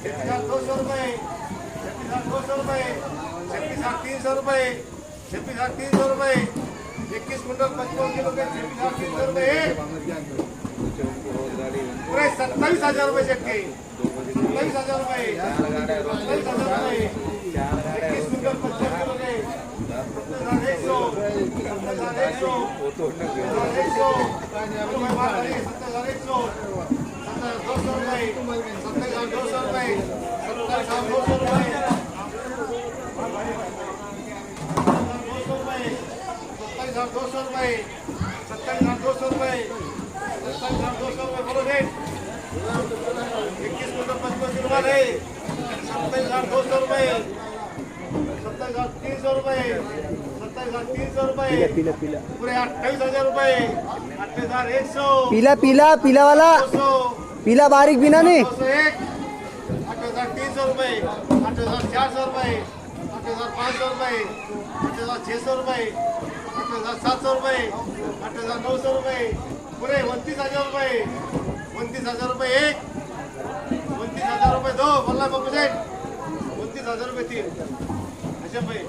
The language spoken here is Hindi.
छत्तीस हज़ार दो सौ रुपये छत्तीस हज़ार दो सौ रुपये छत्तीस हज़ार तीन सौ रुपये छत्तीस हज़ार तीन सौ रुपये इक्कीस कुंटल पचपन किलो के छत्तीस हज़ार तीन सौ रुपये पूरे सत्ताईस हज़ार रुपये चक्के सत्ताईस हज़ार रुपये सत्ताईस हज़ार रुपये इक्कीस कुंटल पचपन किलो के। एक सौ एक सौ एक सौ एक सौ सत्ताईस दो सौ रुपये सत्ताईस हज़ार सौ सौ सौ एक पीला पीला पीला वाला। पीला बारीक बिना नहीं। हजार तीन सौ रुपये आठ हजार चार सौ रुपये आठ हजार पाँच सौ रुपये आठ हजार छः सौ रुपये आठ हजार सात सौ रुपये आठ हजार नौ सौ रुपये. पूरे उनतीस हजार रुपये उनतीस हजार रुपये एक उनतीस हजार रुपये दो बोलना बापू सेठ उनतीस हजार रुपये तीन. अच्छा भाई